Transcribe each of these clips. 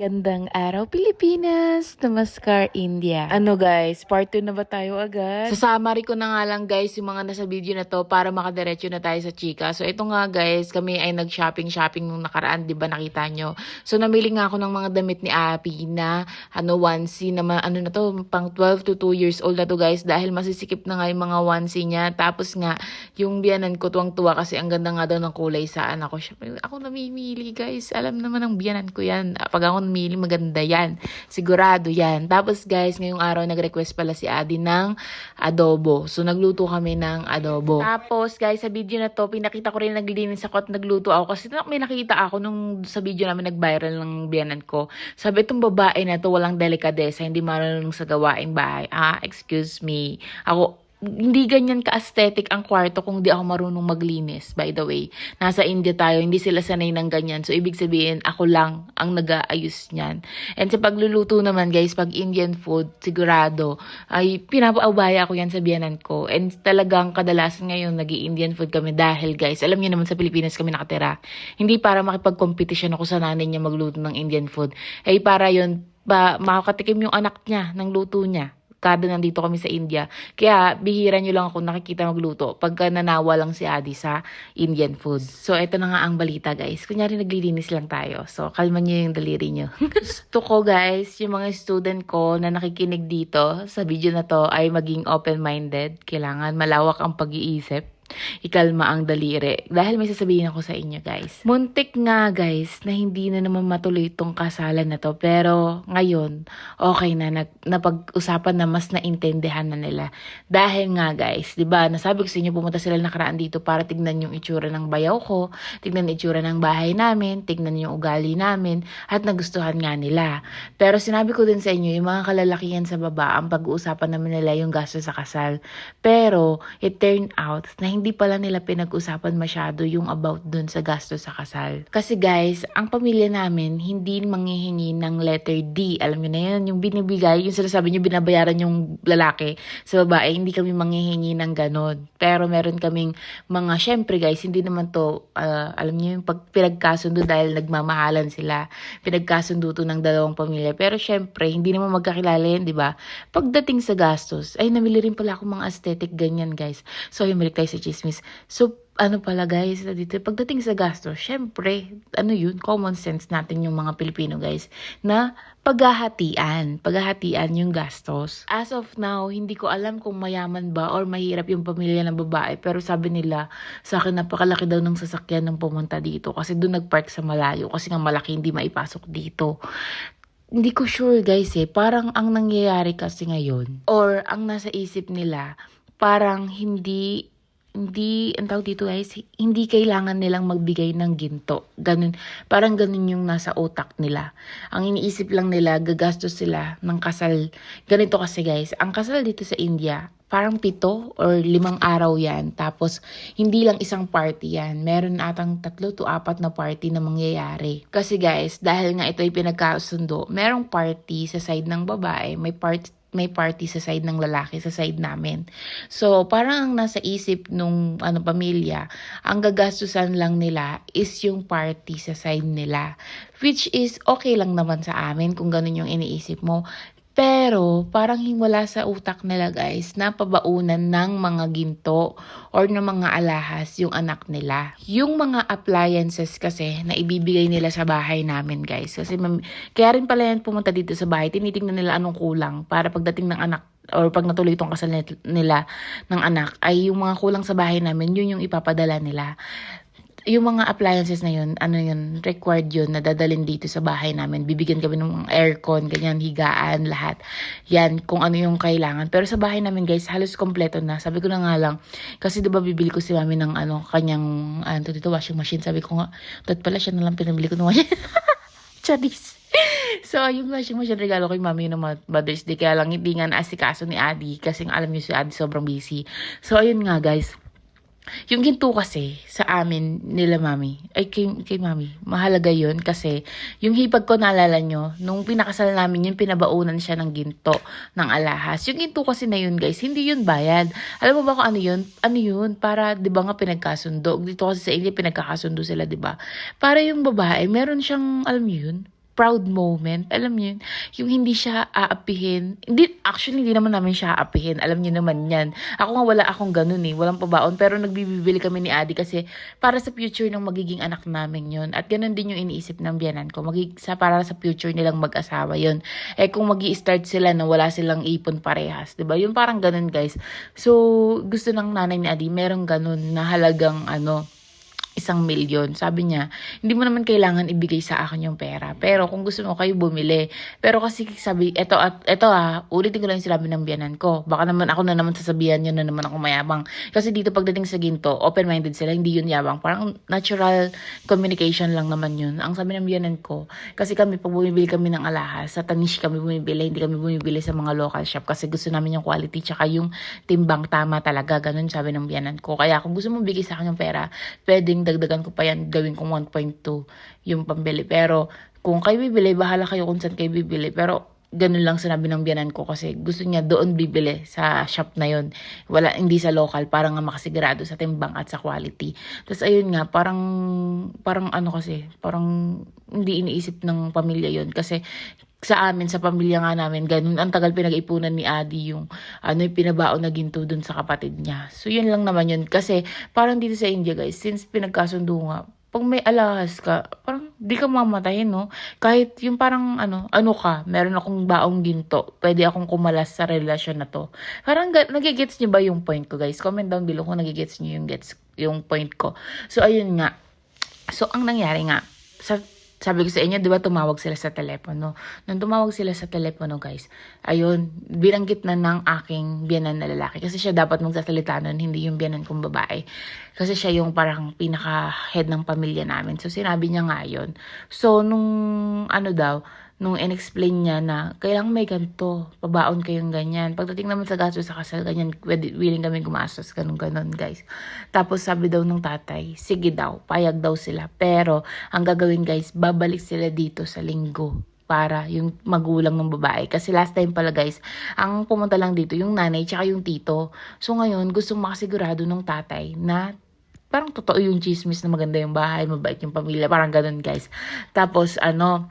Gandang araw Pilipinas, Namaskar India. Ano guys, part 2 na ba tayo agad? Sa summary ko na nga lang guys yung mga nasa video na to para makadiretso na tayo sa chika. So ito nga guys, kami ay nag-shopping-shopping nung nakaraan, 'di ba nakita nyo? So namili nga ako ng mga damit ni Api na ano onesie na ano na to, pang 12 to 2 years old na to guys dahil masisikip na nga yung mga onesie niya. Tapos nga yung biyanan ko tuwang-tuwa kasi ang ganda nga daw ng kulay sa anak ko. Syempre, ako namimili guys. Alam naman ng biyanan ko yan. Pag ako namili, maganda yan. Sigurado yan. Tapos guys, ngayong araw nag-request pala si Adi ng adobo. So nagluto kami ng adobo. Tapos guys, sa video na to, pinakita ko rin naglilinis ako at nagluto ako kasi may nakita ako nung sa video namin nag-viral ng biyanan ko. Sabi itong babae na to walang delikadesa, hindi marunong sa gawaing bahay. Ah, excuse me. Ako, hindi ganyan ka-aesthetic ang kwarto kung di ako marunong maglinis, by the way. Nasa India tayo, hindi sila sanay ng ganyan. So, ibig sabihin, ako lang ang nag-aayos niyan. And sa pagluluto naman, guys, pag Indian food, sigurado, ay pinapaubaya ko yan sa biyanan ko. And talagang kadalasan ngayon, nag indian food kami dahil, guys, alam niyo naman sa Pilipinas kami nakatira. Hindi para makipag-competition ako sa nanay niya magluto ng Indian food. Ay para yon ba, makakatikim yung anak niya ng luto niya kada nandito kami sa India. Kaya bihira nyo lang ako nakikita magluto pagka nanawa lang si Adi sa Indian food. So, ito na nga ang balita guys. Kunyari naglilinis lang tayo. So, kalman nyo yung daliri nyo. Gusto ko guys, yung mga student ko na nakikinig dito sa video na to ay maging open-minded. Kailangan malawak ang pag-iisip ikalma ang daliri. Dahil may sasabihin ako sa inyo, guys. Muntik nga, guys, na hindi na naman matuloy itong kasalan na to. Pero, ngayon, okay na. Nag, napag-usapan na mas naintindihan na nila. Dahil nga, guys, di ba nasabi ko sa inyo, pumunta sila nakaraan dito para tignan yung itsura ng bayaw ko, tignan yung itsura ng bahay namin, tignan yung ugali namin, at nagustuhan nga nila. Pero sinabi ko din sa inyo, yung mga kalalakihan sa baba, ang pag-uusapan naman nila yung gasto sa kasal. Pero, it turned out na hindi pala nila pinag-usapan masyado yung about dun sa gasto sa kasal. Kasi guys, ang pamilya namin hindi manghihingi ng letter D. Alam nyo na yun, yung binibigay, yung sinasabi nyo binabayaran yung lalaki sa babae, hindi kami manghihingi ng ganon. Pero meron kaming mga, syempre guys, hindi naman to, ah, alam nyo yung pag pinagkasundo dahil nagmamahalan sila. Pinagkasundo to ng dalawang pamilya. Pero syempre, hindi naman magkakilala yan, di ba? Pagdating sa gastos, ay namili rin pala ako mga aesthetic ganyan guys. So, yung tayo sa chismis. So, ano pala guys, dito, pagdating sa gastos, syempre, ano yun, common sense natin yung mga Pilipino guys, na paghahatian, paghahatian yung gastos. As of now, hindi ko alam kung mayaman ba or mahirap yung pamilya ng babae, pero sabi nila, sa akin napakalaki daw ng sasakyan ng pumunta dito kasi doon nagpark sa malayo kasi nga malaki hindi maipasok dito hindi ko sure guys eh, parang ang nangyayari kasi ngayon, or ang nasa isip nila, parang hindi, hindi, ang tawag dito guys, hindi kailangan nilang magbigay ng ginto. Ganun, parang ganun yung nasa utak nila. Ang iniisip lang nila, gagastos sila ng kasal. Ganito kasi guys, ang kasal dito sa India, parang pito or limang araw yan. Tapos, hindi lang isang party yan. Meron atang tatlo to apat na party na mangyayari. Kasi guys, dahil nga ito ay pinagkasundo, merong party sa side ng babae, may part may party sa side ng lalaki sa side namin. So, parang ang nasa isip nung ano pamilya, ang gagastusan lang nila is yung party sa side nila. Which is okay lang naman sa amin kung ganun yung iniisip mo. Pero, parang wala sa utak nila guys na pabaunan ng mga ginto or ng mga alahas yung anak nila. Yung mga appliances kasi na ibibigay nila sa bahay namin guys. Kasi kaya rin pala yan pumunta dito sa bahay, tinitingnan nila anong kulang para pagdating ng anak or pag natuloy itong kasal nila ng anak, ay yung mga kulang sa bahay namin, yun yung ipapadala nila yung mga appliances na yun, ano yun, required yun na dadalhin dito sa bahay namin. Bibigyan kami ng aircon, ganyan, higaan, lahat. Yan, kung ano yung kailangan. Pero sa bahay namin, guys, halos kompleto na. Sabi ko na nga lang, kasi diba bibili ko si mami ng ano, kanyang, ano dito, washing machine. Sabi ko nga, dad pala siya na lang pinabili ko ng washing Charis. So, yung washing machine regalo kay mami ng Mother's Day. Kaya lang hindi nga naasikaso ni Adi kasi alam niyo si Adi sobrang busy. So, ayun nga guys. Yung ginto kasi sa amin nila mami, ay kay, kay mami, mahalaga yun kasi yung hipag ko naalala nyo, nung pinakasal namin yun, pinabaunan siya ng ginto, ng alahas. Yung ginto kasi na yun guys, hindi yun bayad. Alam mo ba kung ano yun? Ano yun? Para, di ba nga pinagkasundo? Dito kasi sa India, pinagkakasundo sila, di ba? Para yung babae, meron siyang, alam yun, proud moment. Alam niyo yun, yung hindi siya aapihin. Hindi, actually, hindi naman namin siya aapihin. Alam niyo naman yan. Ako nga wala akong ganun eh. Walang pabaon. Pero nagbibili kami ni Adi kasi para sa future ng magiging anak namin yun. At ganun din yung iniisip ng biyanan ko. Magig sa, para sa future nilang mag-asawa yun. Eh kung mag start sila na wala silang ipon parehas. ba Yung parang ganun guys. So, gusto ng nanay ni Adi, merong ganun na halagang ano, isang milyon. Sabi niya, hindi mo naman kailangan ibigay sa akin yung pera. Pero kung gusto mo kayo bumili. Pero kasi sabi, eto at eto ah, ulitin ko lang yung sinabi ng biyanan ko. Baka naman ako na naman sasabihan niya na naman ako mayabang. Kasi dito pagdating sa ginto, open-minded sila, hindi yun yabang. Parang natural communication lang naman yun. Ang sabi ng biyanan ko, kasi kami pag bumibili kami ng alahas, sa Tanish kami bumibili, hindi kami bumibili sa mga local shop kasi gusto namin yung quality tsaka yung timbang tama talaga. Ganun sabi ng biyanan ko. Kaya kung gusto mo bigay sa akin yung pera, pwedeng dagdagan ko pa yan, gawin kong 1.2 yung pambili. Pero kung kayo bibili, bahala kayo kung saan kayo bibili. Pero ganun lang sinabi ng biyanan ko kasi gusto niya doon bibili sa shop na yon wala hindi sa local para nga makasigurado sa timbang at sa quality tapos ayun nga parang parang ano kasi parang hindi iniisip ng pamilya yon kasi sa amin, sa pamilya nga namin, ganun, ang tagal pinag-ipunan ni Adi yung, ano, yung pinabaon na ginto dun sa kapatid niya. So, yun lang naman yun. Kasi, parang dito sa India, guys, since pinagkasundo nga, pag may alahas ka, parang di ka mamatayin, no? Kahit yung parang, ano, ano ka, meron akong baong ginto, pwede akong kumalas sa relasyon na to. Parang, nagigets niyo ba yung point ko, guys? Comment down below kung nagigets niyo yung gets, yung point ko. So, ayun nga. So, ang nangyari nga, sa sabi ko sa inyo, di ba tumawag sila sa telepono. Nung tumawag sila sa telepono, guys, ayun, binanggit na ng aking biyanan na lalaki. Kasi siya dapat magsasalita nun, hindi yung biyanan kong babae. Kasi siya yung parang pinaka-head ng pamilya namin. So, sinabi niya nga yun. So, nung ano daw, nung in-explain niya na kailangan may ganito, pabaon kayong ganyan. Pagdating naman sa gastos sa kasal, ganyan, willing kami gumastos, ganun ganon guys. Tapos sabi daw ng tatay, sige daw, payag daw sila. Pero, ang gagawin guys, babalik sila dito sa linggo para yung magulang ng babae. Kasi last time pala guys, ang pumunta lang dito yung nanay tsaka yung tito. So ngayon, gusto makasigurado ng tatay na parang totoo yung chismis na maganda yung bahay, mabait yung pamilya, parang ganun guys. Tapos ano,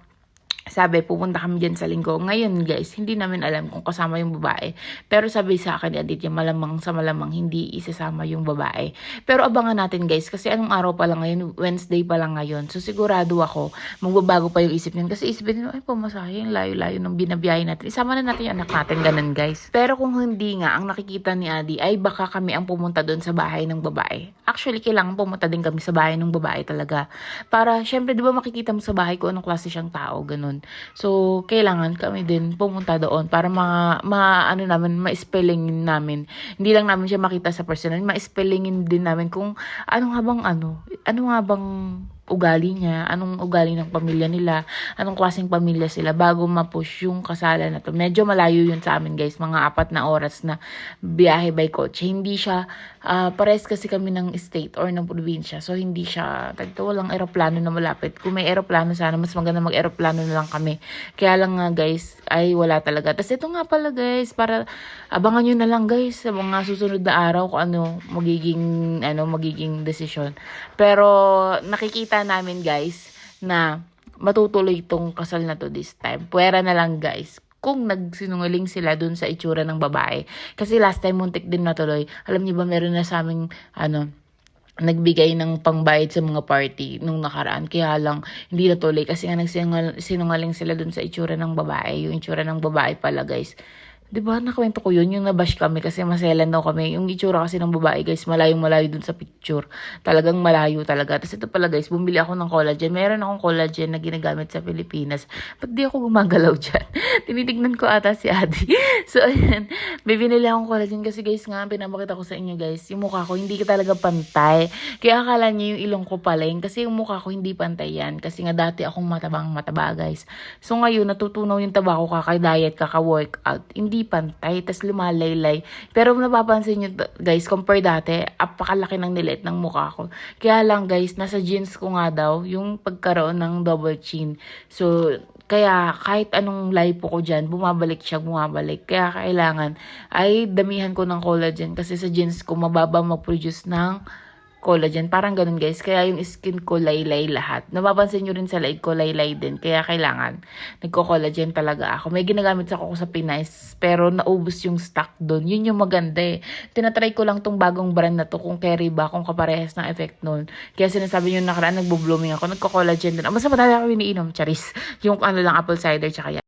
sabi, pupunta kami dyan sa linggo. Ngayon, guys, hindi namin alam kung kasama yung babae. Pero sabi sa akin ni Aditya, malamang sa malamang hindi isasama yung babae. Pero abangan natin, guys, kasi anong araw pa lang ngayon? Wednesday pa lang ngayon. So, sigurado ako, magbabago pa yung isip niyan. Kasi isipin nyo, ay, pumasahe, yung layo-layo ng binabiyahe natin. Isama na natin yung anak natin, ganun, guys. Pero kung hindi nga, ang nakikita ni Adi, ay baka kami ang pumunta doon sa bahay ng babae. Actually, kailangan pumunta din kami sa bahay ng babae talaga. Para, syempre, di ba makikita mo sa bahay ko anong klase siyang tao, ganun. So, kailangan kami din pumunta doon para ma, ma ano namin, ma-spellingin namin. Hindi lang namin siya makita sa personal, ma-spellingin din namin kung ano nga bang ano, ano nga bang ugali niya, anong ugali ng pamilya nila, anong klaseng pamilya sila bago ma-push yung kasalan na to. Medyo malayo yun sa amin guys, mga apat na oras na biyahe by coach. Hindi siya, ah, pares kasi kami ng state or ng probinsya. So, hindi siya, tagto walang aeroplano na malapit. Kung may aeroplano sana, mas maganda mag-aeroplano na lang kami. Kaya lang nga guys, ay wala talaga. Tapos ito nga pala guys, para abangan nyo na lang guys sa mga susunod na araw kung ano magiging, ano, magiging desisyon. Pero nakikita namin guys na matutuloy itong kasal na to this time. Pwera na lang guys kung nagsinungaling sila dun sa itsura ng babae. Kasi last time muntik din natuloy. Alam niyo ba meron na sa aming ano nagbigay ng pangbayad sa mga party nung nakaraan. Kaya lang, hindi natuloy kasi nga nagsinungaling sila dun sa itsura ng babae. Yung itsura ng babae pala, guys. 'Di ba nakwento ko yun, yung nabash kami kasi maselan daw kami. Yung itsura kasi ng babae, guys, malayong malayo dun sa picture. Talagang malayo talaga. Tapos ito pala, guys, bumili ako ng collagen. Meron akong collagen na ginagamit sa Pilipinas. Ba't di ako gumagalaw dyan? Tinitignan ko ata si Adi. so, ayan. May binili akong collagen kasi, guys, nga, pinapakita ko sa inyo, guys. Yung mukha ko, hindi ka talaga pantay. Kaya akala niyo yung ilong ko paling. Kasi yung mukha ko, hindi pantay yan. Kasi nga, dati akong matabang mataba, guys. So, ngayon, natutunaw yung taba ko kaka-diet, kaka-workout. Hindi pantay, tas lumalaylay. Pero napapansin nyo, guys, compare dati, apakalaki ng nilit ng mukha ko. Kaya lang, guys, nasa jeans ko nga daw, yung pagkaroon ng double chin. So, kaya kahit anong lipo ko dyan, bumabalik siya, bumabalik. Kaya kailangan ay damihan ko ng collagen kasi sa jeans ko mababa mag-produce ng collagen. Parang ganun guys. Kaya yung skin ko laylay lahat. Napapansin nyo rin sa light ko laylay din. Kaya kailangan nagko-collagen talaga ako. May ginagamit sa ako sa Pinas. Pero naubos yung stock doon. Yun yung maganda eh. Tinatry ko lang tong bagong brand na to kung carry ba, kung kaparehas ng effect nun. Kaya sinasabi nyo nakaraan, nagbo-blooming ako. Nagko-collagen din. Basta madali ako iniinom. Charis. Yung ano lang, apple cider tsaka yan.